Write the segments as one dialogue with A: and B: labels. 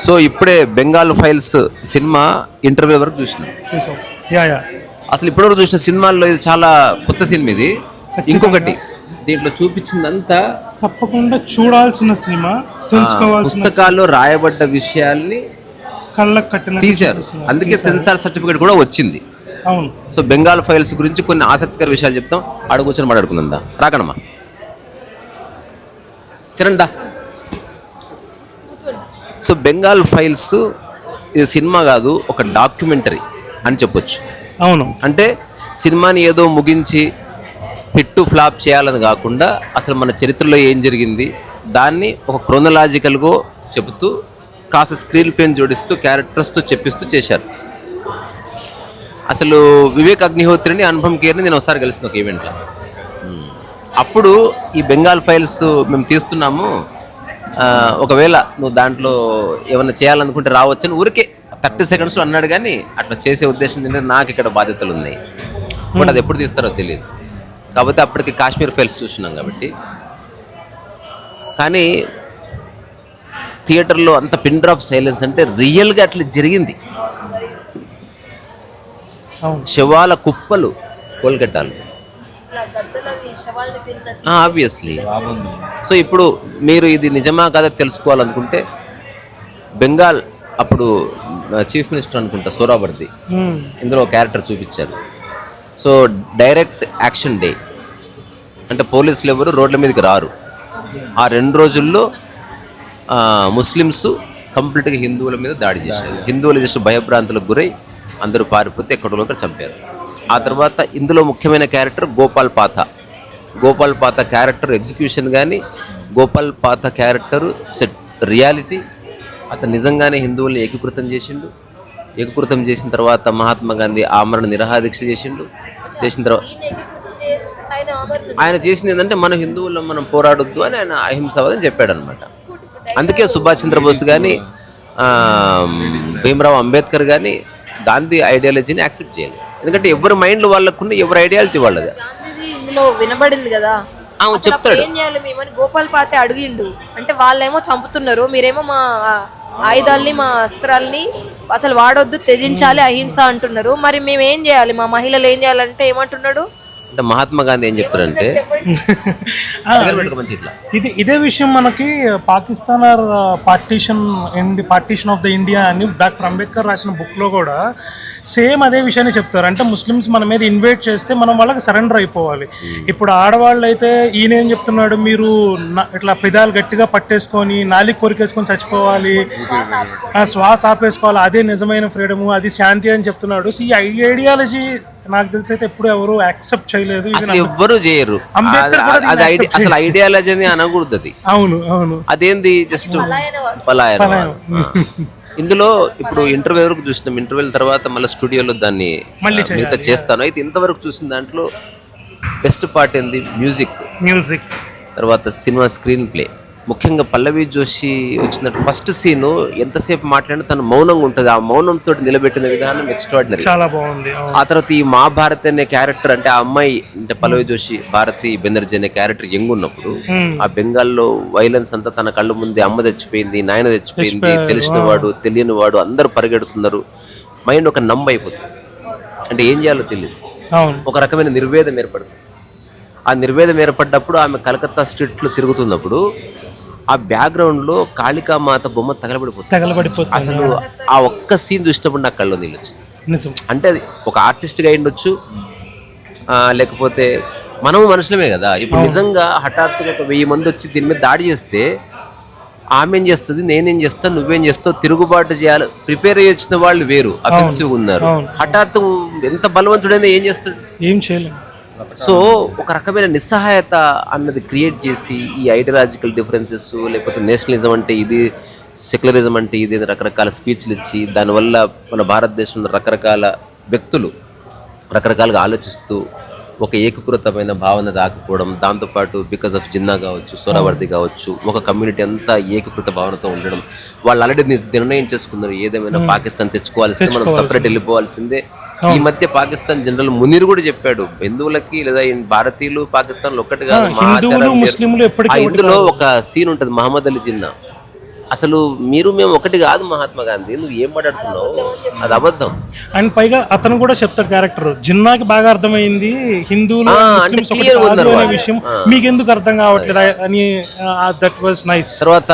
A: So ఇప్పుడే Bengal files cinema interview వరకు చూసిన.
B: చూసాం. Yeah yeah.
A: అసలు ఇప్పటివరకు చూసిన సినిమాల్లో ఇది చాలా కొత్త సినిమా ఇది. ఇంకొకటి దీంట్లో చూపించిందంతా
B: తప్పకుండా చూడాల్సిన సినిమా తెలుసుకోవాల్సిన
A: పుస్తకాల్లో రాయబడ్డ విషయాల్ని
B: కళ్ళకు కట్టిన
A: తీశారు. అందుకే సెన్సార్ సర్టిఫికేట్ కూడా వచ్చింది.
B: అవును.
A: సో బెంగాల్ ఫైల్స్ గురించి కొన్ని ఆసక్తికర విషయాలు చెప్తాం. ఆడ కూర్చొని మాట్లాడుకుందాం రాకనమ్మా. చరణ్ దా సో బెంగాల్ ఫైల్స్ ఇది సినిమా కాదు ఒక డాక్యుమెంటరీ అని చెప్పొచ్చు.
B: అవును.
A: అంటే సినిమాని ఏదో ముగించి హిట్ ఫ్లాప్ చేయాలని కాకుండా అసలు మన చరిత్రలో ఏం జరిగింది దాన్ని ఒక క్రోనలాజికల్గా చెబుతూ కాస్త స్క్రీన్ ప్లేని జోడిస్తూ క్యారెక్టర్స్తో చెప్పిస్తూ చేశారు. అసలు వివేక్ అగ్నిహోత్రిని అనుభవం కేర్ని నేను ఒకసారి కలిసిన ఒక ఈవెంట్లో. అప్పుడు ఈ బెంగాల్ ఫైల్స్ మేము తీస్తున్నాము ఒకవేళ నువ్వు దాంట్లో ఏమైనా చేయాలనుకుంటే రావచ్చని ఊరికే థర్టీ సెకండ్స్లో అన్నాడు కానీ అట్లా చేసే ఉద్దేశం ఏంటంటే నాకు ఇక్కడ బాధ్యతలు ఉన్నాయి. బట్ అది ఎప్పుడు తీస్తారో తెలియదు కాకపోతే అప్పటికి కాశ్మీర్ ఫైల్స్ చూస్తున్నాం కాబట్టి. కానీ థియేటర్లో అంత పిన్ డ్రాప్ సైలెన్స్ అంటే రియల్గా అట్లా జరిగింది. శవాల కుప్పలు కోల్కట్టాలు ఆబ్వియస్లీ సో ఇప్పుడు మీరు ఇది నిజమా కాదా తెలుసుకోవాలనుకుంటే బెంగాల్ అప్పుడు చీఫ్ మినిస్టర్ అనుకుంటా సోరావర్ది. ఇందులో క్యారెక్టర్ చూపించారు. సో డైరెక్ట్ యాక్షన్ డే అంటే పోలీసులు ఎవరు రోడ్ల మీదకి రారు. ఆ రెండు రోజుల్లో ఆ, ముస్లిమ్స్ కంప్లీట్గా హిందువుల మీద దాడి చేశారు. హిందువులు జస్ట్ భయభ్రాంతులకు గురై అందరూ పారిపోతే ఎక్కడో చంపారు. ఆ తర్వాత ఇందులో ముఖ్యమైన క్యారెక్టర్ గోపాల్ పాత. గోపాల్ పాత క్యారెక్టర్ ఎగ్జిక్యూషన్ కానీ గోపాల్ పాత క్యారెక్టర్ సెట్ రియాలిటీ. అతను నిజంగానే హిందువుల్ని ఏకీకృతం చేసిండు. ఏకీకృతం చేసిన తర్వాత మహాత్మా గాంధీ ఆమరణ నిరహాదీక్ష చేసిండు. చేసిన తర్వాత
C: ఆయన
A: చేసింది ఏంటంటే మన హిందువుల్లో మనం పోరాడొద్దు అని ఆయన అహింసవాదని చెప్పాడు అనమాట అందుకే సుభాష్ చంద్రబోస్ కానీ భీమరావు అంబేద్కర్ కానీ గాంధీ ఐడియాలజీని యాక్సెప్ట్ చేయాలి ఎందుకంటే ఎవరి మైండ్లో వాళ్ళకున్న ఎవరి ఐడియాలజీ వాళ్ళది.
C: గాంధీజీ ఇందులో వినబడింది కదా.
A: అవును
C: అసలు అప్పుడు
A: చెప్తాడు.
C: ఏం చేయాలి? మేమని గోపాల్ పాతే అడిగిండు. అంటే వాళ్ళేమో చంపుతున్నారు. మీరేమో మా ఆయుధాల్ని మా అస్త్రాల్ని అసలు వాడొద్దు త్యజించాలి అహింస అంటున్నారు. మరి మేము ఏం చేయాలి? మా మహిళలు ఏం చేయాలంటే ఏమంటున్నాడు?
A: అంటే మహాత్మా గాంధీ ఏం చెప్తారంటే దగ్గర పెట్టుకో మంచి ఇట్లా.
B: ఇది ఇదే విషయం మనకి పాకిస్తాన్ ఆర్ పార్టీషన్ ఇండి పార్టీషన్ ఆఫ్ ద ఇండియా అని డాక్టర్ అంబేద్కర్ రాసిన బుక్లో కూడా సేమ్ అదే విషయాన్ని చెప్తారు. అంటే ముస్లిమ్స్ మన మీద ఇన్వైట్ చేస్తే మనం వాళ్ళకి సరెండర్ అయిపోవాలి. ఇప్పుడు ఆడవాళ్ళు అయితే ఈయన ఏం చెప్తున్నాడు? మీరు ఇట్లా పెదాలు గట్టిగా పట్టేసుకొని నాలికి కొరికేసుకొని చచ్చిపోవాలి. ఆ, శ్వాస ఆపేసుకోవాలి. అదే నిజమైన ఫ్రీడమ్ అది శాంతి అని చెప్తున్నాడు. సో ఈ ఐడియాలజీ నాకు తెలిసి అయితే ఎప్పుడు ఎవరు యాక్సెప్ట్ చేయలేదు.
A: అసలు ఎవ్వరూ చేయరు. అది- అసలు ఐడియాలజీ అని అనకూడదు అది.
B: అవును అవును.
A: అదేంది? జస్ట్ పలాయనం. ఇందులో ఇప్పుడు ఇంటర్వ్యూ వరకు చూసినాం. ఇంటర్వ్యూల తర్వాత మళ్ళీ స్టూడియోలో దాన్ని మిగతా చేస్తాను. అయితే ఇంతవరకు చూసిన దాంట్లో బెస్ట్ పార్ట్ ఏంది? మ్యూజిక్
B: మ్యూజిక్
A: తర్వాత సినిమా స్క్రీన్ ప్లే ముఖ్యంగా పల్లవి జోషి వచ్చిన ఫస్ట్ సీను ఎంతసేపు మాట్లాడినా తను మౌనంగా ఉంటుంది. ఆ మౌనంతో నిలబెట్టిన విధానం ఎక్స్ట్రాడినరీ
B: చాలా బాగుంది.
A: ఆ తర్వాత ఈ మా భారతి అనే క్యారెక్టర్ అంటే ఆ అమ్మాయి అంటే పల్లవి జోషి భారతి బెనర్జీ అనే క్యారెక్టర్ యంగ్ ఉన్నప్పుడు ఆ బెంగాల్లో వైలెన్స్ అంతా తన కళ్ళ ముందే అమ్మ తెచ్చిపోయింది నాయన తెచ్చిపోయింది తెలిసిన వాడు తెలియని వాడు అందరూ పరిగెడుతున్నారు. మైండ్ ఒక నంబ్ అయిపోతుంది. అంటే ఏం చేయాలో తెలియదు ఒక రకమైన నిర్వేదం ఏర్పడుతుంది. ఆ నిర్వేదం ఏర్పడ్డప్పుడు ఆమె కలకత్తా స్ట్రీట్లో తిరుగుతున్నప్పుడు ఆ బ్యాక్గ్రౌండ్లో కాళికామాత బొమ్మ తగలబడిపోతుంది.
B: తగలబడిపోతుంది.
A: అసలు ఆ ఒక్క సీన్ చూసినప్పుడు నాకు కళ్ళు నీళ్ళు అంటే అది ఒక ఆర్టిస్ట్గా అయిండొచ్చు ఆ, లేకపోతే మనము మనుషులమే కదా. ఇప్పుడు నిజంగా హఠాత్తుగా ఒక వెయ్యి మంది వచ్చి దీని మీద దాడి చేస్తే ఆమె ఏం చేస్తుంది నేనేం చేస్తాను నువ్వేం చేస్తావు తిరుగుబాటు చేయాలి ప్రిపేర్ అయ్యి వచ్చిన వాళ్ళు వేరు అఫెన్సివ్ ఉన్నారు. హఠాత్తు ఎంత బలవంతుడైనా ఏం చేస్తాడు?
B: ఏం చేయలేం.
A: సో ఒక రకమైన నిస్సహాయత అన్నది క్రియేట్ చేసి ఈ ఐడియాలజికల్ డిఫరెన్సెస్ లేకపోతే నేషనలిజం అంటే ఇది సెక్యులరిజం అంటే ఇది రకరకాల స్పీచ్లు ఇచ్చి దానివల్ల మన భారతదేశంలో రకరకాల వ్యక్తులు రకరకాలుగా ఆలోచిస్తూ ఒక ఏకీకృతమైన భావన దాకపోవడం దాంతోపాటు బికాస్ ఆఫ్ జిన్నా కావచ్చు సోరావర్ది కావచ్చు ఒక కమ్యూనిటీ అంతా ఏకీకృత భావనతో ఉండడం వాళ్ళు ఆల్రెడీ నిర్ణయం చేసుకున్నారు ఏదేమైనా పాకిస్తాన్ తెచ్చుకోవాల్సిందే మనం సపరేట్ వెళ్ళిపోవాల్సిందే ఈ మధ్య పాకిస్తాన్ జనరల్ మునీర్ కూడా చెప్పాడు హిందువులకి లేదా భారతీయులు పాకిస్తాన్ ఒక్కటి కాదు మా ఆచారం ఇందులో ఒక సీన్ ఉంటది మహమ్మద్ అలీ జిన్నా. అసలు మీరు మేము ఒకటి కాదు మహాత్మా గాంధీ నువ్వు ఏం మాట్లాడుతున్నావు? అది అబద్ధం.
B: అండ్ పైగా అతను కూడా చెప్తాడు క్యారెక్టర్ జిన్నాకి బాగా అర్థమైంది హిందువులు. విషయం మీకు ఎందుకు అర్థం కావట్లేదు? అని దట్ వాజ్ నైస్
A: తర్వాత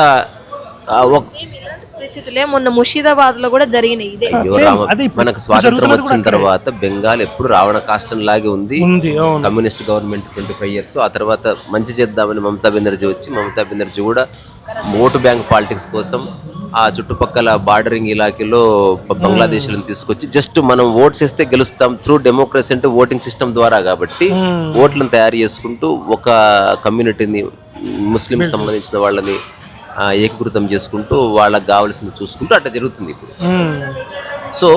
C: పరిస్థితులే మొన్న ముషీదాబాద్లో కూడా జరిగినాయి ఇదే.
A: అయ్యో
B: Same,
A: రామ-
B: అది ఇప్పుడు
A: మనకు స్వాతంత్రం
B: జరుగుతున్నది
A: వచ్చిన తర్వాత బెంగాల్ ఎప్పుడు రావణ కాష్టం లాగే ఉంది.
B: ఉంది అవును.
A: Communist government twenty five years. ఆ తర్వాత మంచి చేద్దామని మమతా బెనర్జీ వచ్చి మమతా బెనర్జీ కూడా ఓటు బ్యాంక్ పాలిటిక్స్ కోసం ఆ చుట్టుపక్కల బార్డరింగ్ ఇలాఖలో బంగ్లాదేశ్లను తీసుకొచ్చి జస్ట్ మనం ఓట్స్ వేస్తే గెలుస్తాం త్రూ డెమోక్రసీ అంటే ఓటింగ్ సిస్టమ్ ద్వారా కాబట్టి ఓట్లను తయారు చేసుకుంటూ ఒక కమ్యూనిటీని ముస్లిం సంబంధించిన వాళ్ళని ఏకీకృతం చేసుకుంటూ వాళ్ళకి కావాల్సింది చూసుకుంటూ అట్లా జరుగుతుంది ఇప్పుడు. సో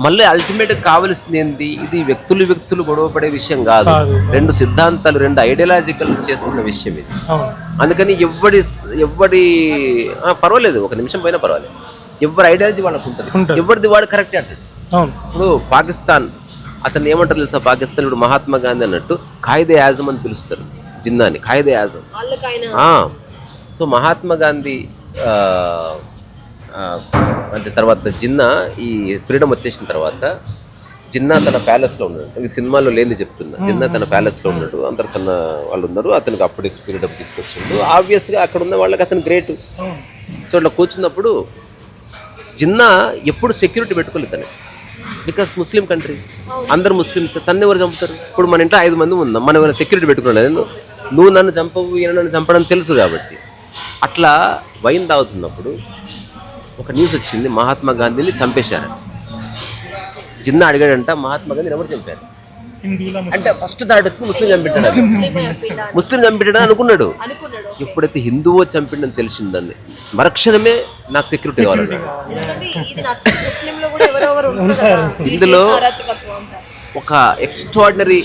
A: మళ్ళీ అల్టిమేట్ కావాల్సింది ఏంటి ఇది వ్యక్తులు వ్యక్తులు గొడవపడే విషయం కాదు. రెండు సిద్ధాంతాలు రెండు ఐడియాలజికల్ చేస్తున్న విషయం ఇది.
B: అవును.
A: అందుకని ఎవడి ఎవడి ఆ, పర్వాలేదు ఒక నిమిషం పైన పర్వాలేదు. ఎవరి ఐడియాలజీ వాళ్ళకు ఉంటుంది. ఎవరిది వాడు కరెక్ట్ అంటాడు
B: అవును.
A: ఇప్పుడు పాకిస్తాన్ అతను ఏమంటారు తెలుసా? పాకిస్తాన్ ఇప్పుడు మహాత్మా గాంధీ అన్నట్టు ఖాయిదే యాజం అని పిలుస్తారు. జిన్నాని ఖాయిదే యాజం సో మహాత్మా గాంధీ అంటే తర్వాత జిన్నా ఈ ఫ్రీడమ్ వచ్చేసిన తర్వాత జిన్నా తన ప్యాలెస్లో ఉన్నాడు. ఇది సినిమాలో లేని చెప్తున్నా. జిన్నా తన ప్యాలెస్లో ఉన్నాడు. అందరు తన వాళ్ళు ఉన్నారు. అతనికి అప్పుడే ఫ్రీడమ్ తీసుకొచ్చిండు. ఆబ్వియస్గా అక్కడ ఉన్న వాళ్ళకి అతను గ్రేట్. సో అట్లా కూర్చున్నప్పుడు జిన్నా ఎప్పుడు సెక్యూరిటీ పెట్టుకోలేదు తను బికాస్ ముస్లిం కంట్రీ. అందరు ముస్లిమ్స్. తన్ను ఎవరు చంపుతారు? ఇప్పుడు మన ఇంట్లో ఐదు మంది ఉందాం మనం ఏమైనా సెక్యూరిటీ పెట్టుకున్నాడు ఎందుకు నువ్వు నన్ను చంపవు ఈయన నన్ను చంపడం తెలుసు కాబట్టి. అట్లా వైన్ తాగుతున్నప్పుడు ఒక న్యూస్ వచ్చింది మహాత్మా గాంధీని చంపేశారు జిన్నా అడిగాడంట మహాత్మా గాంధీని ఎవరు చంపారు? అంటే ఫస్ట్ థాట్ వచ్చింది ముస్లిం
C: అని
A: ముస్లిం చంపించాడు. అనుకున్నాడు.
C: అనుకున్నాడు.
A: ఎప్పుడైతే హిందువో చంపిండని తెలిసిందని మరక్షణమే నాకు సెక్యూరిటీ
C: కదా
A: ఇందులో ఒక ఎక్స్ట్రాడినరీ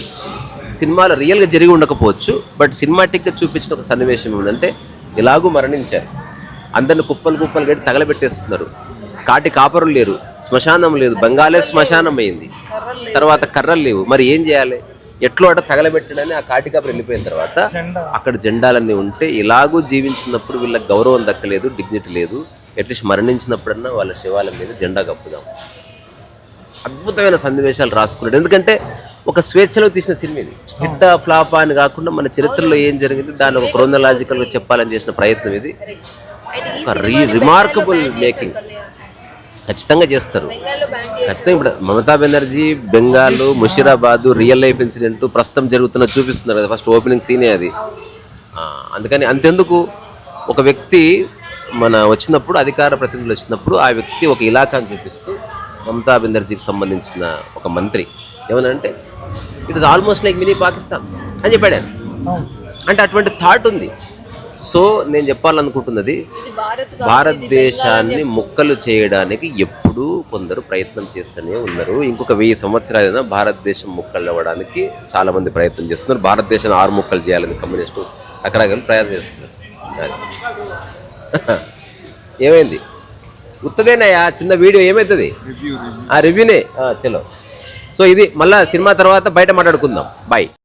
A: సినిమాలో రియల్గా జరిగి ఉండకపోవచ్చు బట్ సినిమాటిక్గా చూపించిన ఒక సన్నివేశం ఏమిటంటే ఇలాగూ మరణించారు. అందరిని కుప్పలు కుప్పలు కట్టి తగలబెట్టేస్తున్నారు. కాటి కాపరులు లేరు శ్మశానం లేదు బంగాలే శ్మశానం అయింది. తర్వాత కర్రలు లేవు. మరి ఏం చేయాలి? ఎట్లో అట తగలబెట్టడని ఆ కాటికాపరి వెళ్ళిపోయిన తర్వాత అక్కడ జెండాలన్నీ ఉంటే ఇలాగూ జీవించినప్పుడు వీళ్ళకి గౌరవం దక్కలేదు డిగ్నిటీ లేదు. అట్లీస్ట్ మరణించినప్పుడన్నా వాళ్ళ శివాల మీద జెండా కప్పుదాం. అద్భుతమైన సన్నివేశాలు రాసుకున్నాడు. ఎందుకంటే ఒక స్వేచ్ఛలో తీసిన సినిమా ఇది. హిట్ ఫ్లాప్ అని కాకుండా మన చరిత్రలో ఏం జరిగింది దాన్ని ఒక క్రోనలాజికల్గా చెప్పాలని చేసిన ప్రయత్నం ఇది. ఒక రీ రిమార్కబుల్ మేకింగ్ ఖచ్చితంగా చేస్తారు. ఖచ్చితంగా ఇప్పుడు Mamata Banerjee Bengal Murshidabad real life incident ప్రస్తుతం జరుగుతున్న చూపిస్తున్నారు కదా ఫస్ట్ ఓపెనింగ్ సీనే అది. అందుకని అంతెందుకు? ఒక వ్యక్తి మన వచ్చినప్పుడు అధికార ప్రతినిధులు వచ్చినప్పుడు ఆ వ్యక్తి ఒక ఇలాకాను చూపిస్తూ మమతా బెనర్జీకి సంబంధించిన ఒక మంత్రి. ఏమనంటే it is almost like mini Pakistan అని చెప్పాడు అంటే అటువంటి థాట్ ఉంది. సో నేను చెప్పాలనుకుంటున్నది భారతదేశాన్ని ముక్కలు చేయడానికి ఎప్పుడూ కొందరు ప్రయత్నం చేస్తూనే ఉన్నారు. ఇంకొక వెయ్యి సంవత్సరాలైనా భారతదేశం ముక్కలు అవ్వడానికి చాలా మంది ప్రయత్నం చేస్తున్నారు. భారతదేశాన్ని ఆరు ముక్కలు చేయాలని కమ్యూనిస్టు రకరకాల ప్రయత్నం చేస్తున్నారు. ఏమైంది? ఉత్తదేనయ్యా? చిన్న వీడియో ఏమవుతుంది ఆ రివ్యూనే ఆ, చలో. సో ఇది మళ్ళా సినిమా తర్వాత బయట మాట్లాడుకుందాం. బాయ్